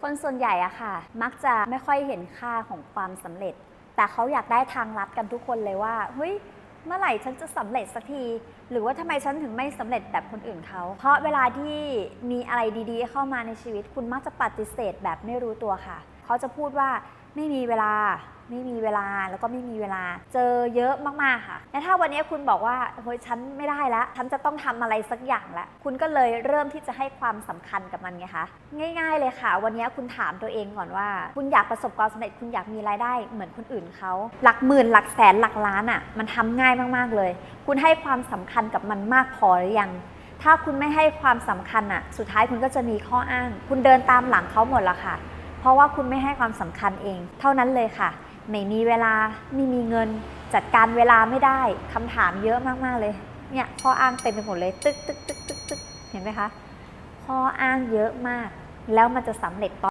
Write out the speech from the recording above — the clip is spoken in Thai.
คนส่วนใหญ่อะค่ะ มักจะไม่ค่อยเห็นค่าของความสำเร็จ แต่เขาอยากได้ทางลัดกันทุกคนเลยว่าเฮ้ยเมื่อไหร่ฉันจะสำเร็จสักที หรือว่าทำไมฉันถึงไม่สำเร็จแบบคนอื่นเขา เพราะเวลาที่มีอะไรดีๆ เข้ามาในชีวิต คุณมักจะปฏิเสธแบบไม่รู้ตัวค่ะ เขาจะพูดว่าไม่มีเวลาไม่มีเวลาแล้วก็ไม่มีเวลา เจอเยอะมากๆค่ะและถ้าวันนี้คุณบอกว่าเฮ้ยฉันไม่ได้แล้วฉันจะต้องทำอะไรสักอย่างละคุณก็เลยเริ่มที่จะให้ความสำคัญกับมันไงคะง่าย ๆ เลยค่ะ วันนี้คุณถามตัวเองก่อนว่า คุณอยากประสบความสำเร็จคุณอยากมีรายได้เหมือนคนอื่นเขาหลักหมื่นหลักแสนหลักล้านอะ่ะมันทำง่ายมากๆเลย คุณให้ความสำคัญกับมันมากพอหรือยังถ้าคุณไม่ให้ความสำคัญอะสุดท้ายคุณก็จะมีข้ออ้าง คุณเดินตามหลังเขาหมดละค่ะ เพราะว่าคุณไม่ให้ความสำคัญเอง เท่านั้นเลยค่ะ ไม่มีเวลาไม่มีเงิน จัดการเวลาไม่ได้คำถามเยอะมากๆเลยเนี่ยข้ออ้างเต็มไปหมดเลยตึกตึกตึกตึกตึกเห็นไหมคะข้ออ้างเยอะมาก แล้วมันจะสำเร็จตอน